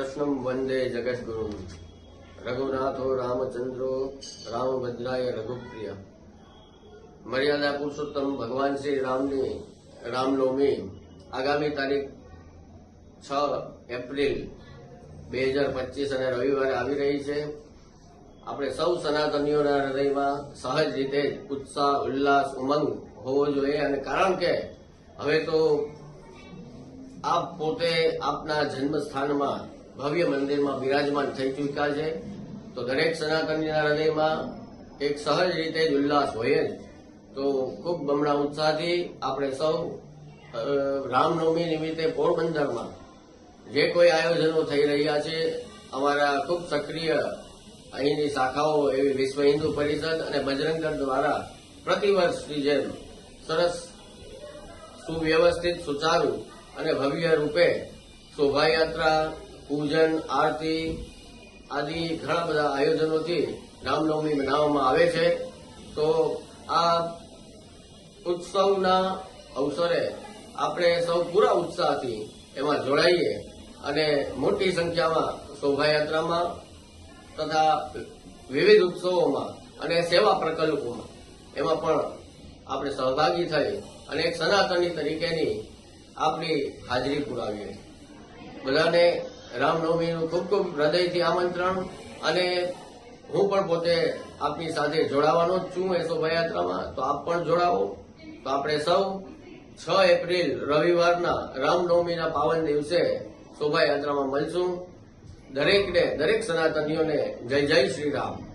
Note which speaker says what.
Speaker 1: કૃષ્ણમ વંદે જગદગુરુ રઘુનાથો રામચંદ્રો રામભદ્રાય રઘુપ્રિય મર્યાદા પુરુષોત્તમ ભગવાન શ્રી રામની રામનવમી આગામી તારીખ છ એપ્રિલ બે હજાર પચીસ અને રવિવારે આવી રહી છે. આપણે સૌ સનાતનીઓના હૃદયમાં સહજ રીતે ઉત્સાહ, ઉલ્લાસ, ઉમંગ હોવો જોઈએ અને કારણ કે હવે તો આપ પોતે આપના જન્મસ્થાનમાં ભવ્ય મંદિરમાં બિરાજમાન થઈ ચૂક્યા છે. તો દરેક સનાતનીના હૃદયમાં એક સહજ રીતે જ ઉલ્લાસ હોય જ. તો ખૂબ બમણા ઉત્સાહથી આપણે સૌ રામનવમી નિમિત્તે પોરબંદરમાં જે કોઈ આયોજનો થઈ રહ્યા છે, અમારા ખૂબ સક્રિય અહીંની શાખાઓ એવી વિશ્વ હિન્દુ પરિષદ અને બજરંગ દ્વારા પ્રતિવર્ષની જેમ સરસ સુવ્યવસ્થિત, સુચારુ અને ભવ્ય રૂપે શોભાયાત્રા પૂજન, આરતી આદિ ઘણા બધા આયોજનોથી રામનવમી મનાવવામાં આવે છે. તો આ ઉત્સવના અવસરે આપણે સૌ પૂરા ઉત્સાહથી એમાં જોડાઈએ અને મોટી સંખ્યામાં શોભાયાત્રામાં તથા વિવિધ ઉત્સવોમાં અને સેવા પ્રકલ્પોમાં એમાં પણ આપણે સહભાગી થઈ અને એક સનાતની તરીકેની આપણી હાજરી પુરાવીએ બધાને રામનવમીનું ખૂબ ખૂબ હૃદયથી આમંત્રણ અને હું પણ પોતે આપની સાથે જોડાવાનો જ છું એ શોભાયાત્રામાં. તો આપ પણ જોડાવો. તો આપણે સૌ છ એપ્રિલ રવિવારના રામનવમીના પાવન દિવસે શોભાયાત્રામાં મળશું. દરેકને, દરેક સનાતનીઓને જય જય શ્રી રામ.